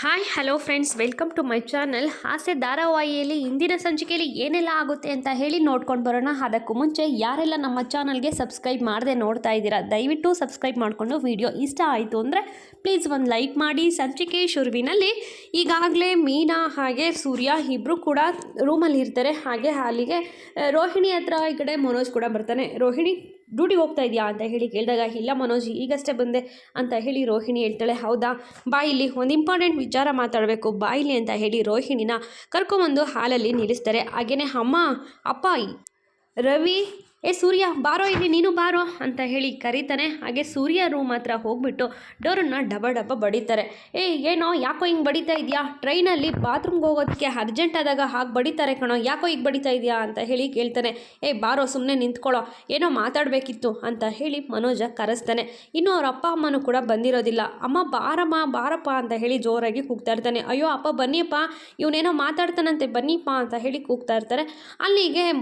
Hi hello friends welcome to my channel ಹಾಸ್ಯ ಧಾರಾವಾಹಿಯಲ್ಲಿ ಇಂದಿನ ಸಂಚಿಕೆಯಲ್ಲಿ ಏನೆಲ್ಲ ಆಗುತ್ತೆ ಅಂತ ಹೇಳಿ ನೋಡ್ಕೊಂಡು ಬರೋಣ. ಅದಕ್ಕೂ ಮುಂಚೆ ಯಾರೆಲ್ಲ ನಮ್ಮ ಚಾನಲ್ಗೆ ಸಬ್ಸ್ಕ್ರೈಬ್ ಮಾಡದೆ ನೋಡ್ತಾ ಇದ್ದೀರಾ, ದಯವಿಟ್ಟು ಸಬ್ಸ್ಕ್ರೈಬ್ ಮಾಡಿಕೊಂಡು ವಿಡಿಯೋ ಇಷ್ಟ ಆಯಿತು ಅಂದರೆ ಪ್ಲೀಸ್ ಒಂದು ಲೈಕ್ ಮಾಡಿ. ಸಂಚಿಕೆ ಶುರುವಿನಲ್ಲಿ ಈಗಾಗಲೇ ಮೀನಾ ಹಾಗೆ ಸೂರ್ಯ ಇಬ್ಬರು ಕೂಡ ರೂಮಲ್ಲಿ ಇರ್ತಾರೆ ಹಾಗೆ ಅಲ್ಲಿಗೆ ರೋಹಿಣಿ ಹತ್ರ ಈ ಕಡೆ ಮನೋಜ್ ಕೂಡ ಬರ್ತಾನೆ. ರೋಹಿಣಿ ಡ್ಯೂಟಿಗೆ ಹೋಗ್ತಾ ಇದೆಯಾ ಅಂತ ಹೇಳಿ ಕೇಳಿದಾಗ, ಇಲ್ಲ ಮನೋಜ್, ಈಗಷ್ಟೇ ಬಂದೆ ಅಂತ ಹೇಳಿ ರೋಹಿಣಿ ಹೇಳ್ತಾಳೆ. ಹೌದಾ, ಬಾ ಇಲ್ಲಿ, ಒಂದು ಇಂಪಾರ್ಟೆಂಟ್ ವಿಚಾರ ಮಾತಾಡಬೇಕು, ಬಾ ಇಲ್ಲಿ ಅಂತ ಹೇಳಿ ರೋಹಿಣಿನ ಕರ್ಕೊಂಬಂದು ಹಾಲಲ್ಲಿ ನಿಲ್ಲಿಸ್ತಾರೆ. ಹಾಗೆಯೇ ಅಮ್ಮ, ಅಪ್ಪ, ರವಿ ಏ ಸೂರ್ಯ, ಬಾರೋ ಇಲ್ಲಿ, ನೀನು ಬಾರೋ ಅಂತ ಹೇಳಿ ಕರೀತಾನೆ. ಹಾಗೆ ಸೂರ್ಯ ರೂಮ್ ಹತ್ರ ಹೋಗ್ಬಿಟ್ಟು ಡೋರನ್ನು ಡಬ ಡಬ ಬಡಿತಾರೆ. ಏ, ಏನೋ, ಯಾಕೋ ಹಿಂಗೆ ಬಡಿತಾ ಇದೆಯಾ? ಟ್ರೈನಲ್ಲಿ ಬಾತ್ರೂಮ್ಗೆ ಹೋಗೋದಕ್ಕೆ ಅರ್ಜೆಂಟ್ ಆದಾಗ ಹಾಗೆ ಬಡಿತಾರೆ ಕಣೋ, ಯಾಕೋ ಈಗ ಬಡಿತಾ ಇದೆಯಾ? ಅಂತ ಹೇಳಿ ಕೇಳ್ತಾನೆ. ಏ, ಬಾರೋ ಸುಮ್ಮನೆ ನಿಂತ್ಕೊಳ್ಳೋ ಏನೋ ಮಾತಾಡಬೇಕಿತ್ತು ಅಂತ ಹೇಳಿ ಮನೋಜ ಕರೆಸ್ತಾನೆ. ಇನ್ನು ಅವ್ರ ಅಪ್ಪ ಅಮ್ಮನೂ ಕೂಡ ಬಂದಿರೋದಿಲ್ಲ. ಅಮ್ಮ, ಬಾರಮ್ಮ, ಬಾರಪ್ಪ ಅಂತ ಹೇಳಿ ಜೋರಾಗಿ ಕೂಗ್ತಾ ಇರ್ತಾನೆ. ಅಯ್ಯೋ, ಅಪ್ಪ, ಬನ್ನಿಯಪ್ಪ, ಇವನೇನೋ ಮಾತಾಡ್ತಾನಂತೆ ಬನ್ನಿಪ್ಪ ಅಂತ ಹೇಳಿ ಕೂಗ್ತಾ ಇರ್ತಾರೆ. ಅಲ್ಲಿಗೆ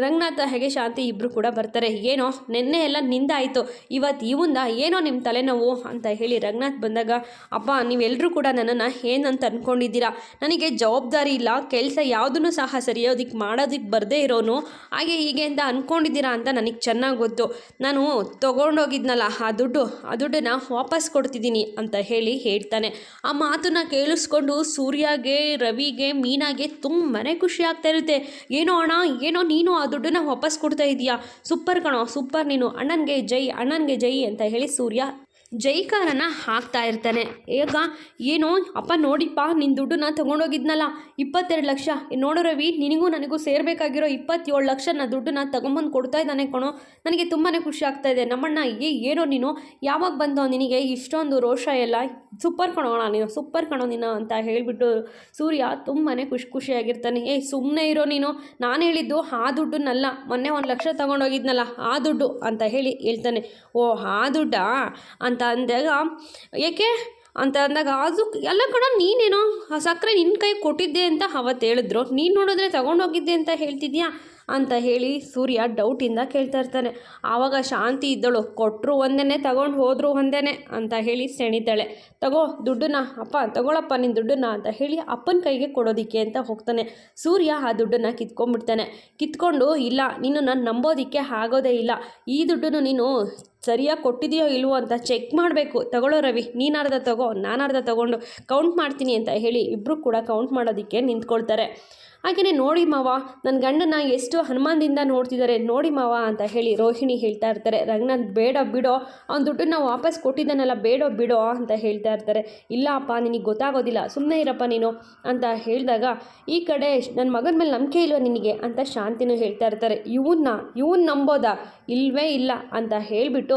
ರಂಗನಾಥ ಹೇಗೆ ಶಾಂತಿ ಇಬ್ಬರು ಕೂಡ ಬರ್ತಾರೆ. ಏನೋ, ನಿನ್ನೆ ಎಲ್ಲ ನಿಂದಾಯಿತು. ಇವತ್ತು ಇವಂದ ಏನೋ ನಿಮ್ಮ ತಲೆನೋವು ಅಂತ ಹೇಳಿ ರಂಗನಾಥ್ ಬಂದಾಗ, ಅಪ್ಪ ನೀವೆಲ್ಲರೂ ಕೂಡ ನನ್ನನ್ನು ಏನಂತ ಅಂದ್ಕೊಂಡಿದ್ದೀರಾ ನನಗೆ ಜವಾಬ್ದಾರಿ ಇಲ್ಲ. ಕೆಲಸ ಯಾವುದನ್ನು ಸಹ ಸರಿಯೋದಕ್ಕೆ ಮಾಡೋದಕ್ಕೆ ಬರದೇ ಇರೋನು. ಹಾಗೆ ಹೀಗೆ ಅಂತ ಅಂದ್ಕೊಂಡಿದ್ದೀರಾ ಅಂತ ನನಗೆ ಚೆನ್ನಾಗಿ ಗೊತ್ತು. ನಾನು ತೊಗೊಂಡೋಗಿದ್ನಲ್ಲ, ಆ ದುಡ್ಡು, ಆ ದುಡ್ಡನ್ನು ವಾಪಸ್ ಕೊಡ್ತಿದ್ದೀನಿ ಅಂತ ಹೇಳಿ ಹೇಳ್ತಾನೆ. ಆ ಮಾತನ್ನ ಕೇಳಿಸ್ಕೊಂಡು ಸೂರ್ಯಗೆ, ರವಿಗೆ, ಮೀನಾಗೆ ತುಂಬಾ ಖುಷಿ ಆಗ್ತಾ ಇರುತ್ತೆ. ಏನೋ ಅಣ್ಣ, ಏನೋ ನೀನು ಆ ದುಡ್ಡನ್ನ ವಾಪಸ್ ಕೊಡ್ತಾ ಇದೀಯಾ? ಸೂಪರ್ ಕಣೋ ಸೂಪರ್ ನೀನು ಅಣ್ಣನಿಗೆ ಜೈ ಅಣ್ಣನಿಗೆ ಜೈ ಅಂತ ಹೇಳಿ ಸೂರ್ಯ ಜೈಕಾರನ ಹಾಕ್ತಾ ಇರ್ತಾನೆ. ಈಗ ಏನೋ? ಅಪ್ಪ ನೋಡಿಪ್ಪ ನಿನ್ನ ದುಡ್ಡನ್ನ ತೊಗೊಂಡೋಗಿದ್ನಲ್ಲ, ಇಪ್ಪತ್ತೆರಡು ಲಕ್ಷ. ನೋಡು ರವಿ, ನಿನಗೂ ನನಗೂ ಸೇರಬೇಕಾಗಿರೋ ಇಪ್ಪತ್ತೇಳು ಲಕ್ಷನ ದುಡ್ಡನ್ನ ತೊಗೊಂಬಂದು ಕೊಡ್ತಾ ಇದ್ದಾನೆ ಕಣೋ. ನನಗೆ ತುಂಬಾ ಖುಷಿ ಆಗ್ತಾ ಇದೆ. ನಮ್ಮಣ್ಣ, ಏ, ಏನೋ ನೀನು? ಯಾವಾಗ ಬಂದೋ ನಿನಗೆ ಇಷ್ಟೊಂದು ರೋಷ ಎಲ್ಲ? ಸೂಪರ್ ಕಣೋಣ ನೀನು, ಸೂಪರ್ ಕಣೋ ನೀನು ಅಂತ ಹೇಳಿಬಿಟ್ಟು ಸೂರ್ಯ ತುಂಬಾ ಖುಷಿ, ಖುಷಿಯಾಗಿರ್ತಾನೆ. ಏ ಸುಮ್ಮನೆ ಇರೋ ನೀನು? ನಾನು ಹೇಳಿದ್ದು ಆ ದುಡ್ಡನ್ನಲ್ಲ, ಮೊನ್ನೆ ಒಂದು ಲಕ್ಷ ತೊಗೊಂಡೋಗಿದ್ನಲ್ಲ, ಆ ದುಡ್ಡು ಅಂತ ಹೇಳಿ ಹೇಳ್ತಾನೆ. ಓ, ಆ ದುಡ್ಡಾ? ಅಂತ ಅಂದಾಗ, ಏಕೆ? ಅಂತ ಅಂದಾಗ, ಅದು ಎಲ್ಲ ಕಣ ನೀನೇನೋ ಆ ಸಕ್ಕರೆ ನಿನ್ನ ಕೈ ಕೊಟ್ಟಿದ್ದೆ ಅಂತ ಅವತ್ತು ಹೇಳಿದ್ರು. ನೀನು ನೋಡಿದ್ರೆ ತಗೊಂಡೋಗಿದ್ದೆ ಅಂತ ಹೇಳ್ತಿದ್ಯಾ? ಅಂತ ಹೇಳಿ ಸೂರ್ಯ ಡೌಟಿಂದ ಕೇಳ್ತಾ ಇರ್ತಾನೆ. ಆವಾಗ ಶಾಂತಿ ಇದ್ದಳು. ಕೊಟ್ಟರು ಒಂದೇ ತಗೊಂಡು ಹೋದ್ರು ಒಂದೇ ಅಂತ ಹೇಳಿ ಸೆಣಿತಾಳೆ. ತಗೋ ದುಡ್ಡನ್ನ, ಅಪ್ಪ ತಗೊಳಪ್ಪ ನಿನ್ನ ದುಡ್ಡನ್ನ ಅಂತ ಹೇಳಿ ಅಪ್ಪನ ಕೈಗೆ ಕೊಡೋದಿಕ್ಕೆ ಅಂತ ಹೋಗ್ತಾನೆ. ಸೂರ್ಯ ಆ ದುಡ್ಡನ್ನು ಕಿತ್ಕೊಂಡ್ಬಿಡ್ತಾನೆ. ಕಿತ್ಕೊಂಡು, ಇಲ್ಲ ನೀನು ನಾನು ನಂಬೋದಿಕ್ಕೆ ಆಗೋದೇ ಇಲ್ಲ. ಈ ದುಡ್ಡನ್ನು ನೀನು ಸರಿಯಾಗಿ ಕೊಟ್ಟಿದೆಯೋ ಇಲ್ವೋ ಅಂತ ಚೆಕ್ ಮಾಡಬೇಕು. ತಗೊಳ್ಳೋ ರವಿ ನೀನು ಅರ್ಧ ತಗೋ ನಾನು ಅರ್ಧ ತಗೊಂಡು ಕೌಂಟ್ ಮಾಡ್ತೀನಿ ಅಂತ ಹೇಳಿ ಇಬ್ಬರು ಕೂಡ ಕೌಂಟ್ ಮಾಡೋದಕ್ಕೆ ನಿಂತ್ಕೊಳ್ತಾರೆ. ಹಾಗೆಯೇ ನೋಡಿ ಮಾವ ನನ್ನ ಗಂಡನ ಎಷ್ಟು ಹನುಮಾನದಿಂದ ನೋಡ್ತಿದ್ದಾರೆ ನೋಡಿ ಮಾವ ಅಂತ ಹೇಳಿ ರೋಹಿಣಿ ಹೇಳ್ತಾ ಇರ್ತಾರೆ. ರಂಗನಾಥ್, ಬೇಡ ಬಿಡೋ, ಅವ್ನ ದುಡ್ಡನ್ನ ವಾಪಸ್ ಕೊಟ್ಟಿದ್ದಾನಲ್ಲ, ಬೇಡ ಬಿಡೋ ಅಂತ ಹೇಳ್ತಾ ಇರ್ತಾರೆ. ಇಲ್ಲ ಅಪ್ಪ ನಿನಗೆ ಗೊತ್ತಾಗೋದಿಲ್ಲ ಸುಮ್ಮನೆ ಇರಪ್ಪ ನೀನು ಅಂತ ಹೇಳಿದಾಗ, ಈ ಕಡೆ ನನ್ನ ಮಗನ ಮೇಲೆ ನಂಬಿಕೆ ಇಲ್ವ ನಿನಗೆ ಅಂತ ಶಾಂತಿನೂ ಹೇಳ್ತಾ ಇರ್ತಾರೆ. ಇವನ್ನ, ಇವನ್ ನಂಬೋದಾ? ಇಲ್ವೇ ಇಲ್ಲ ಅಂತ ಹೇಳಿಬಿಟ್ಟು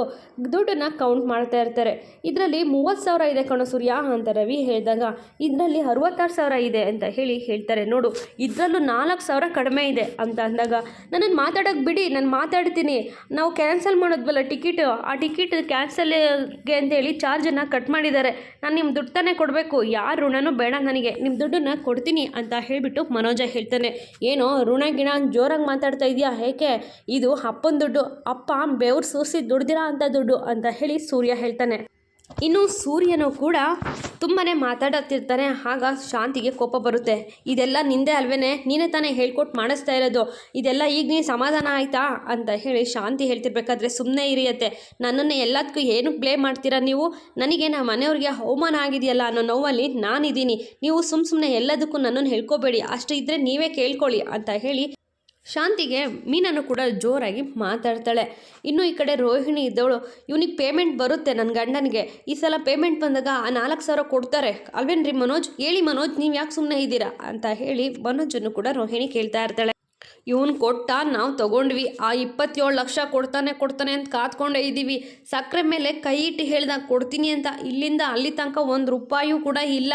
ದುಡ್ಡನ್ನು ಕೌಂಟ್ ಮಾಡ್ತಾ ಇರ್ತಾರೆ. ಇದರಲ್ಲಿ ಮೂವತ್ತು ಸಾವಿರ ಇದೆ ಕಣೋ ಸೂರ್ಯ, ಅಂತ ರವಿ ಹೇಳಿದಾಗ, ಇದರಲ್ಲಿ ಅರವತ್ತಾರು ಸಾವಿರ ಇದೆ ಅಂತ ಹೇಳಿ ಹೇಳ್ತಾರೆ. ನೋಡು, ಇದರಲ್ಲೂ ನಾಲ್ಕು ಸಾವಿರ ಕಡಿಮೆ ಇದೆ ಅಂತ ಅಂದಾಗ ನನ್ನನ್ನು ಮಾತಾಡೋಕೆ ಬಿಡಿ, ನಾನು ಮಾತಾಡ್ತೀನಿ. ನಾವು ಕ್ಯಾನ್ಸಲ್ ಮಾಡೋದ್ವಲ್ಲ ಟಿಕೆಟ್ ಆ ಟಿಕೆಟ್ ಕ್ಯಾನ್ಸಲ್ಗೆ ಅಂತೇಳಿ ಚಾರ್ಜನ್ನು ಕಟ್ ಮಾಡಿದ್ದಾರೆ. ನಾನು ನಿಮ್ಮ ದುಡ್ಡು ತಾನೇ ಕೊಡಬೇಕು. ಯಾರು ಋಣನೂ ಬೇಡ ನನಗೆ. ನಿಮ್ಮ ದುಡ್ಡನ್ನು ಕೊಡ್ತೀನಿ ಅಂತ ಹೇಳಿಬಿಟ್ಟು ಮನೋಜ ಹೇಳ್ತಾನೆ. ಏನೋ, ಋಣ ಗಿಣ ಜೋರಾಗಿ ಮಾತಾಡ್ತಾ ಇದೆಯಾ? ಏಕೆ? ಇದು ಅಪ್ಪನ ದುಡ್ಡು. ಅಪ್ಪ ಬೆವ್ರು ಸೂಸಿ ದುಡ್ದಿರೋ ಅಂಥ ದುಡ್ಡು ಅಂತ ಹೇಳಿ ಸೂರ್ಯ ಹೇಳ್ತಾನೆ. ಇನ್ನು ಸೂರ್ಯನು ಕೂಡ ತುಂಬಾ ಮಾತಾಡುತ್ತಿರ್ತಾನೆ, ಆಗ ಶಾಂತಿಗೆ ಕೋಪ ಬರುತ್ತೆ. ಇದೆಲ್ಲ ನಿಂದೆ ಅಲ್ವೇ ನೀನೇ ತಾನೇ ಹೇಳ್ಕೊಟ್ಟು ಮಾಡಿಸ್ತಾ ಇರೋದು. ಇದೆಲ್ಲ ಈಗ ನೀನು ಸಮಾಧಾನ ಆಯಿತಾ? ಅಂತ ಹೇಳಿ ಶಾಂತಿ ಹೇಳ್ತಿರ್ಬೇಕಾದ್ರೆ ಸುಮ್ಮನೆ ಇರಿಯತ್ತೆ. ನನ್ನನ್ನು ಎಲ್ಲದಕ್ಕೂ ಏನಕ್ಕೆ ಬ್ಲೇಮ್ ಮಾಡ್ತೀರಾ ನೀವು? ನನಗೆ ನಮ್ಮ ಮನೆಯವ್ರಿಗೆ ಅವಮಾನ ಆಗಿದೆಯಲ್ಲ ಅನ್ನೋ ನೋವಲ್ಲಿ ನಾನಿದ್ದೀನಿ. ನೀವು ಸುಮ್ಮ ಸುಮ್ಮನೆ ಎಲ್ಲದಕ್ಕೂ ನನ್ನನ್ನು ಹೇಳ್ಕೋಬೇಡಿ. ಅಷ್ಟು ಇದ್ದರೆ ನೀವೇ ಕೇಳ್ಕೊಳ್ಳಿ ಅಂತ ಹೇಳಿ ಶಾಂತಿಗೆ ಮೀನನ್ನು ಕೂಡ ಜೋರಾಗಿ ಮಾತಾಡ್ತಾಳೆ. ಇನ್ನು ಈ ಕಡೆ ರೋಹಿಣಿ ಇದ್ದವಳು, ಇವನಿಗೆ ಪೇಮೆಂಟ್ ಬರುತ್ತೆ ನನ್ನ ಗಂಡನಿಗೆ. ಈ ಸಲ ಪೇಮೆಂಟ್ ಬಂದಾಗ ಆ ನಾಲ್ಕು ಸಾವಿರ ಕೊಡ್ತಾರೆ. ಅಲ್ವೇನ್ರಿ ಮನೋಜ್? ಹೇಳಿ ಮನೋಜ್, ನೀವು ಯಾಕೆ ಸುಮ್ಮನೆ ಇದ್ದೀರಾ? ಅಂತ ಹೇಳಿ ಮನೋಜನ್ನು ಕೂಡ ರೋಹಿಣಿ ಕೇಳ್ತಾ ಇರ್ತಾಳೆ. ಇವನು ಕೊಟ್ಟ ನಾವು ತಗೊಂಡ್ವಿ. ಆ ಇಪ್ಪತ್ತೇಳು ಲಕ್ಷ ಕೊಡ್ತಾನೆ ಕೊಡ್ತಾನೆ ಅಂತ ಕಾತ್ಕೊಂಡೆ ಇದ್ದೀವಿ. ಸಕ್ಕರೆ ಮೇಲೆ ಕೈ ಇಟ್ಟು ಹೇಳ್ದಾಗ ಕೊಡ್ತೀನಿ ಅಂತ ಇಲ್ಲಿಂದ ಅಲ್ಲಿ ತನಕ ಒಂದು ರೂಪಾಯೂ ಕೂಡ ಇಲ್ಲ.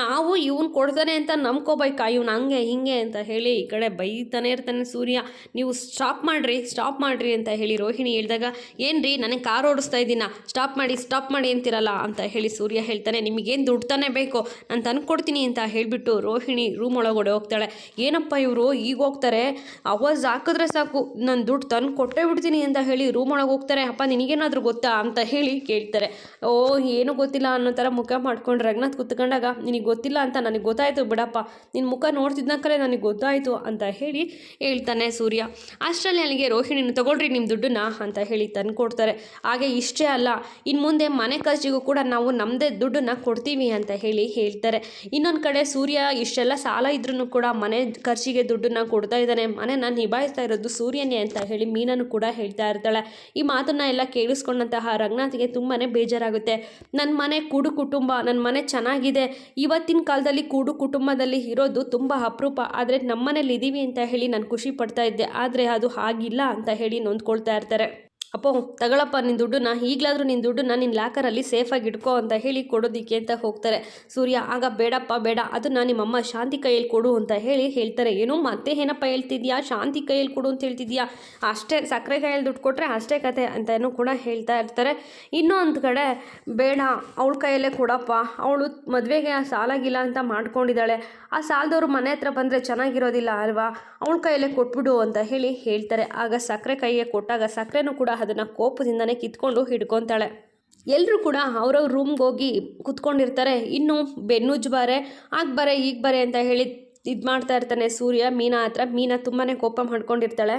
ನಾವು ಇವನು ಕೊಡ್ತಾನೆ ಅಂತ ನಂಬ್ಕೋಬೇಕಾ. ಇವ್ನು ಹಂಗೆ ಹಿಂಗೆ ಅಂತ ಹೇಳಿ ಈ ಕಡೆ ಬೈತಾನೆ ಇರ್ತಾನೆ ಸೂರ್ಯ. ನೀವು ಸ್ಟಾಪ್ ಮಾಡಿರಿ ಸ್ಟಾಪ್ ಮಾಡಿರಿ ಅಂತ ಹೇಳಿ ರೋಹಿಣಿ ಹೇಳಿದಾಗ, ಏನ್ರಿ ನನಗೆ ಕಾರ್ ಓಡಿಸ್ತಾ ಇದ್ದೀನ ಸ್ಟಾಪ್ ಮಾಡಿ ಸ್ಟಾಪ್ ಮಾಡಿ ಅಂತಿರಲ್ಲ ಅಂತ ಹೇಳಿ ಸೂರ್ಯ ಹೇಳ್ತಾನೆ, ನಿಮಗೇನು ದುಡ್ಡು ತಾನೇ ಬೇಕು? ನಾನು ತಂದು ಕೊಡ್ತೀನಿ ಅಂತ ಹೇಳಿಬಿಟ್ಟು ರೋಹಿಣಿ ರೂಮ್ ಒಳಗಡೆ ಹೋಗ್ತಾಳೆ. ಏನಪ್ಪ ಇವರು? ಈಗ ಹೋಗ್ತಾರೆ. ಅವಾಜ್ ಹಾಕಿದ್ರೆ ಸಾಕು, ನಾನು ದುಡ್ಡು ತಂದು ಕೊಟ್ಟೇ ಬಿಡ್ತೀನಿ ಅಂತ ಹೇಳಿ ರೂಮ್ ಒಳಗೆ ಹೋಗ್ತಾರೆ. ಅಪ್ಪ, ನಿನಗೇನಾದರೂ ಗೊತ್ತಾ ಅಂತ ಹೇಳಿ ಕೇಳ್ತಾರೆ. ಓ, ಏನು ಗೊತ್ತಿಲ್ಲ ಅನ್ನೋ ಥರ ಮುಖ ಮಾಡ್ಕೊಂಡು ರಘುನಾಥ್ ಕುತ್ಕೊಂಡಾಗ, ನಿನಗೆ ಗೊತ್ತಿಲ್ಲ ಅಂತ ನನಗೆ ಗೊತ್ತಾಯಿತು ಬಿಡಪ್ಪ. ನಿನ್ನ ಮುಖ ನೋಡ್ತಿದ್ನಕ್ಕಲೇ ನನಗೆ ಗೊತ್ತಾಯಿತು ಅಂತ ಹೇಳಿ ಹೇಳ್ತಾನೆ ಸೂರ್ಯ. ಅಷ್ಟರಲ್ಲಿ ಅಲ್ಲಿಗೆ ರೋಹಿಣಿನ ತಗೊಳ್ರಿ ನಿಮ್ಮ ದುಡ್ಡನ್ನ ಅಂತ ಹೇಳಿ ತಂದು ಕೊಡ್ತಾರೆ. ಹಾಗೆ ಇಷ್ಟೇ ಅಲ್ಲ ಇನ್ನು ಮುಂದೆ ಮನೆ ಖರ್ಚಿಗೂ ಕೂಡ ನಾವು ನಮ್ಮದೇ ದುಡ್ಡನ್ನ ಕೊಡ್ತೀವಿ ಅಂತ ಹೇಳಿ ಹೇಳ್ತಾರೆ. ಇನ್ನೊಂದು ಕಡೆ ಸೂರ್ಯ, ಇಷ್ಟೆಲ್ಲ ಸಾಲ ಇದ್ರೂ ಕೂಡ ಮನೆ ಖರ್ಚಿಗೆ ದುಡ್ಡನ್ನ ಕೊಡ್ತಾ ಇದ್ದಾನೆ. ಮನೆನ ನಿಭಾಯಿಸ್ತಾ ಇರೋದು ಸೂರ್ಯನೇ ಅಂತ ಹೇಳಿ ಮೀನನ್ನು ಕೂಡ ಹೇಳ್ತಾ ಇರ್ತಾಳೆ. ಈ ಮಾತನ್ನ ಎಲ್ಲ ಕೇಳಿಸ್ಕೊಂಡಂತಹ ರಂಗನಾಥ್ಗೆ ತುಂಬಾ ಬೇಜಾರಾಗುತ್ತೆ. ನನ್ನ ಮನೆ ಕೂಡು ಕುಟುಂಬ ನನ್ನ ಮನೆ ಚೆನ್ನಾಗಿದೆ. ಇವತ್ತಿನ ಕಾಲದಲ್ಲಿ ಕೂಡು ಕುಟುಂಬದಲ್ಲಿ ಇರೋದು ತುಂಬ ಅಪರೂಪ. ಆದರೆ ನಮ್ಮನೇಲಿ ಇದ್ದೀವಿ ಅಂತ ಹೇಳಿ ನಾನು ಖುಷಿ ಪಡ್ತಾ ಇದ್ದೆ. ಆದರೆ ಅದು ಹಾಗಿಲ್ಲ ಅಂತ ಹೇಳಿ ನೊಂದ್ಕೊಳ್ತಾ ಇರ್ತಾರೆ. ಅಪ್ಪೋ, ತಗೊಳಪ್ಪ ನಿನ್ನ ದುಡ್ಡನ್ನ, ಈಗಲಾದರೂ ನಿನ್ನ ದುಡ್ಡನ್ನ ನಿನ್ನ ಲಾಕರಲ್ಲಿ ಸೇಫಾಗಿ ಇಟ್ಕೋ ಅಂತ ಹೇಳಿ ಕೊಡೋದಿಕ್ಕೆ ಅಂತ ಹೋಗ್ತಾರೆ. ಸೂರ್ಯ, ಆಗ ಬೇಡಪ್ಪ, ಬೇಡ, ಅದನ್ನು ನಿಮ್ಮಮ್ಮ ಶಾಂತಿ ಕೈಯಲ್ಲಿ ಕೊಡು ಅಂತ ಹೇಳಿ ಹೇಳ್ತಾರೆ. ಏನು ಮತ್ತೆ ಏನಪ್ಪ ಹೇಳ್ತಿದ್ಯಾ? ಶಾಂತಿ ಕೈಯಲ್ಲಿ ಕೊಡು ಅಂತ ಹೇಳ್ತಿದ್ಯಾ? ಅಷ್ಟೇ ಸಕ್ಕರೆ ಕೈಯಲ್ಲಿ ದುಡ್ಡು ಕೊಟ್ಟರೆ ಅಷ್ಟೇ ಕತೆ ಅಂತಲೂ ಕೂಡ ಹೇಳ್ತಾ ಇರ್ತಾರೆ. ಇನ್ನೊಂದು ಕಡೆ, ಬೇಡ, ಅವಳ ಕೈಯಲ್ಲೇ ಕೊಡಪ್ಪ, ಅವಳು ಮದುವೆಗೆ ಆ ಸಾಲಾಗಿಲ್ಲ ಅಂತ ಮಾಡ್ಕೊಂಡಿದ್ದಾಳೆ. ಆ ಸಾಲದವ್ರು ಮನೆ ಹತ್ರ ಬಂದರೆ ಚೆನ್ನಾಗಿರೋದಿಲ್ಲ ಅಲ್ವಾ? ಅವಳ ಕೈಯಲ್ಲೇ ಕೊಟ್ಬಿಡು ಅಂತ ಹೇಳಿ ಹೇಳ್ತಾರೆ. ಆಗ ಸಕ್ಕರೆ ಕೈಗೆ ಕೊಟ್ಟಾಗ ಸಕ್ಕರೆನೂ ಕೂಡ ಅದನ್ನು ಕೋಪದಿಂದನೇ ಕಿತ್ಕೊಂಡು ಹಿಡ್ಕೊತಾಳೆ. ಎಲ್ಲರೂ ಕೂಡ ಅವ್ರವ್ರ ರೂಮ್ಗೆ ಹೋಗಿ ಕುತ್ಕೊಂಡಿರ್ತಾರೆ. ಇನ್ನು ಬೆನ್ನುಜ್ ಬಾರೆ, ಆಗ ಬರೆ, ಈಗ ಬರೆ ಅಂತ ಹೇಳಿ ಇದು ಮಾಡ್ತಾ ಇರ್ತಾನೆ ಸೂರ್ಯ, ಮೀನಾ ಹತ್ರ. ಮೀನಾ ತುಂಬಾ ಕೋಪ ಮಾಡ್ಕೊಂಡಿರ್ತಾಳೆ.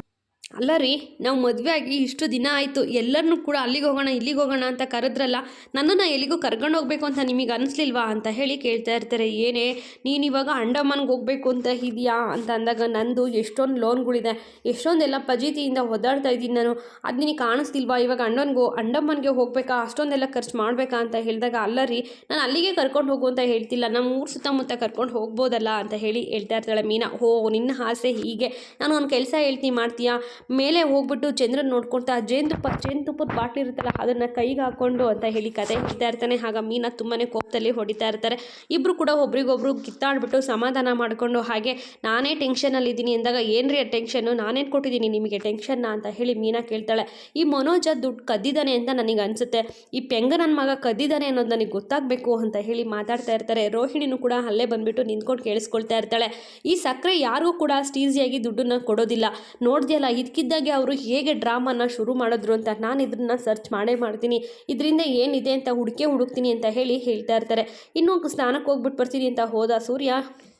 ಅಲ್ಲ ರೀ, ನಾವು ಮದುವೆ ಆಗಿ ಇಷ್ಟು ದಿನ ಆಯಿತು ಎಲ್ಲರನ್ನೂ ಕೂಡ ಅಲ್ಲಿಗೆ ಹೋಗೋಣ, ಇಲ್ಲಿಗೆ ಹೋಗೋಣ ಅಂತ ಕರೆದ್ರಲ್ಲ, ನನ್ನನ್ನು ಎಲ್ಲಿಗೂ ಕರ್ಕೊಂಡು ಹೋಗಬೇಕು ಅಂತ ನಿಮಗೆ ಅನಿಸ್ಲಿಲ್ವಾ ಅಂತ ಹೇಳಿ ಕೇಳ್ತಾ ಇರ್ತಾರೆ. ಏನೇ, ನೀನು ಇವಾಗ ಅಂಡಮಾನ್ಗೆ ಹೋಗಬೇಕು ಅಂತ ಇದೆಯಾ ಅಂತ ಅಂದಾಗ ನಂದು ಎಷ್ಟೊಂದು ಲೋನ್ಗಳಿದೆ, ಎಷ್ಟೊಂದೆಲ್ಲ ಪಜೀತಿಯಿಂದ ಒದ್ದಾಡ್ತಾ ಇದ್ದೀನಿ ನಾನು. ಅದು ನಿನಗೆ ಕಾಣಿಸ್ತಿಲ್ವಾ ಇವಾಗ ಅಂಡಮಾನ್ಗೆ ಅಂಡಮಾನ್ಗೆ ಹೋಗಬೇಕಾ? ಅಷ್ಟೊಂದೆಲ್ಲ ಖರ್ಚು ಮಾಡಬೇಕಾ ಅಂತ ಹೇಳಿದಾಗ, ಅಲ್ಲ ರೀ, ನಾನು ಅಲ್ಲಿಗೆ ಕರ್ಕೊಂಡು ಹೋಗು ಅಂತ ಹೇಳ್ತಿಲ್ಲ ನಮ್ಮ ಊರು ಸುತ್ತಮುತ್ತ ಕರ್ಕೊಂಡು ಹೋಗ್ಬೋದಲ್ಲ ಅಂತ ಹೇಳಿ ಹೇಳ್ತಾ ಇರ್ತಾಳೆ ಮೀನಾ. ಹೋ ನಿನ್ನ ಆಸೆ ಹೀಗೆ. ನಾನು ಒಂದು ಕೆಲಸ ಹೇಳ್ತೀನಿ, ಮಾಡ್ತೀಯಾ? ಮೇಲೆ ಹೋಗ್ಬಿಟ್ಟು ಚಂದ್ರನ್ ನೋಡ್ಕೊಳ್ತಾ ಜೇನುತುಪ್ಪ ಜೇನುತುಪ್ಪದ ಬಾಟ್ಲಿ ಇರುತ್ತಲ್ಲ, ಅದನ್ನು ಕೈಗೆ ಹಾಕ್ಕೊಂಡು ಅಂತ ಹೇಳಿ ಕತೆ ಹೇಳ್ತಾ ಇರ್ತಾನೆ. ಆಗ ಮೀನಾ ತುಂಬಾ ಕೋಪದಲ್ಲಿ ಹೊಡಿತಾ ಇರ್ತಾರೆ. ಇಬ್ಬರು ಕೂಡ ಒಬ್ರಿಗೊಬ್ರು ಕಿತ್ತಾಡ್ಬಿಟ್ಟು ಸಮಾಧಾನ ಮಾಡಿಕೊಂಡು ಹಾಗೆ, ನಾನೇ ಟೆನ್ಷನಲ್ಲಿ ಇದ್ದೀನಿ ಅಂದಾಗ ಏನ್ರಿ ಟೆನ್ಷನ್ನು ನಾನೇನು ಕೊಟ್ಟಿದ್ದೀನಿ ನಿಮಗೆ ಟೆನ್ಷನ್ನ ಅಂತ ಹೇಳಿ ಮೀನಾ ಕೇಳ್ತಾಳೆ. ಈ ಮನೋಜ ದುಡ್ಡು ಕದ್ದಿದ್ದಾನೆ ಅಂತ ನನಗೆ ಅನಿಸುತ್ತೆ. ಈ ಪೆಂಗ ನನ್ನ ಮಗ ಕದ್ದಿದ್ದಾನೆ ಅನ್ನೋದು ನನಗೆ ಗೊತ್ತಾಗಬೇಕು ಅಂತ ಹೇಳಿ ಮಾತಾಡ್ತಾ ಇರ್ತಾರೆ. ರೋಹಿಣಿನೂ ಕೂಡ ಅಲ್ಲೇ ಬಂದುಬಿಟ್ಟು ನಿಂತ್ಕೊಂಡು ಕೇಳಿಸ್ಕೊಳ್ತಾ ಇರ್ತಾಳೆ. ಈ ಸಕ್ಕರೆ ಯಾರಿಗೂ ಕೂಡ ಅಷ್ಟು ಈಸಿಯಾಗಿ ದುಡ್ಡನ್ನ ಕೊಡೋದಿಲ್ಲ. ನೋಡ್ದೆಯಲ್ಲ ಇದಕ್ಕಿದ್ದಾಗೆ ಅವರು ಹೇಗೆ ಡ್ರಾಮಾನ ಶುರು ಮಾಡಿದ್ರು ಅಂತ ನಾನು ಇದನ್ನ ಸರ್ಚ್ ಮಾಡೇ ಮಾಡ್ತೀನಿ. ಇದರಿಂದ ಏನಿದೆ ಅಂತ ಹುಡುಕೆ ಹುಡುಕ್ತೀನಿ ಅಂತ ಹೇಳಿ ಹೇಳ್ತಾ ಇರ್ತಾರೆ. ಇನ್ನು ಸ್ನಾನಕ್ಕೆ ಹೋಗ್ಬಿಟ್ಟು ಬರ್ತೀನಿ ಅಂತ ಹೋದ ಸೂರ್ಯ.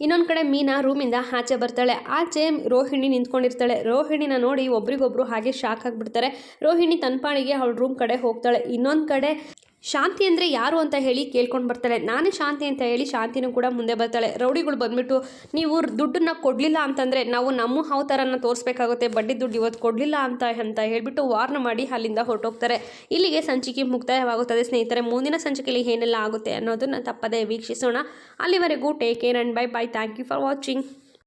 ಇನ್ನೊಂದು ಕಡೆ ಮೀನಾ ರೂಮಿಂದ ಆಚೆ ಬರ್ತಾಳೆ. ಆಚೆ ರೋಹಿಣಿ ನಿಂತ್ಕೊಂಡಿರ್ತಾಳೆ. ರೋಹಿಣಿನ ನೋಡಿ ಒಬ್ರಿಗೊಬ್ರು ಹಾಗೆ ಶಾಕ್ ಆಗಿಬಿಡ್ತಾರೆ. ರೋಹಿಣಿ ತನ್ನ ಪಾಣಿಗೆ ಅವಳ ರೂಮ್ ಕಡೆ ಹೋಗ್ತಾಳೆ. ಇನ್ನೊಂದು ಕಡೆ ಶಾಂತಿ ಅಂದರೆ ಯಾರು ಅಂತ ಹೇಳಿ ಕೇಳ್ಕೊಂಡು ಬರ್ತಾಳೆ. ನಾನೇ ಶಾಂತಿ ಅಂತ ಹೇಳಿ ಶಾಂತಿನೂ ಕೂಡ ಮುಂದೆ ಬರ್ತಾಳೆ. ರೌಡಿಗಳು ಬಂದ್ಬಿಟ್ಟು, ನೀವು ದುಡ್ಡನ್ನ ಕೊಡಲಿಲ್ಲ ಅಂತಂದರೆ ನಾವು ನಮ್ಮ ಅವತಾರನ ತೋರಿಸ್ಬೇಕಾಗುತ್ತೆ. ಬಡ್ಡಿ ದುಡ್ಡು ಇವತ್ತು ಕೊಡಲಿಲ್ಲ ಅಂತ ಅಂತ ಹೇಳಿಬಿಟ್ಟು ವಾರ್ನ್ ಮಾಡಿ ಅಲ್ಲಿಂದ ಹೊರಟೋಗ್ತಾರೆ. ಇಲ್ಲಿಗೆ ಸಂಚಿಕೆ ಮುಕ್ತಾಯವಾಗುತ್ತದೆ. ಸ್ನೇಹಿತರೆ, ಮುಂದಿನ ಸಂಚಿಕೆಯಲ್ಲಿ ಏನೆಲ್ಲ ಆಗುತ್ತೆ ಅನ್ನೋದನ್ನ ತಪ್ಪದೇ ವೀಕ್ಷಿಸೋಣ. ಅಲ್ಲಿವರೆಗೂ take care and bye bye thank you for watching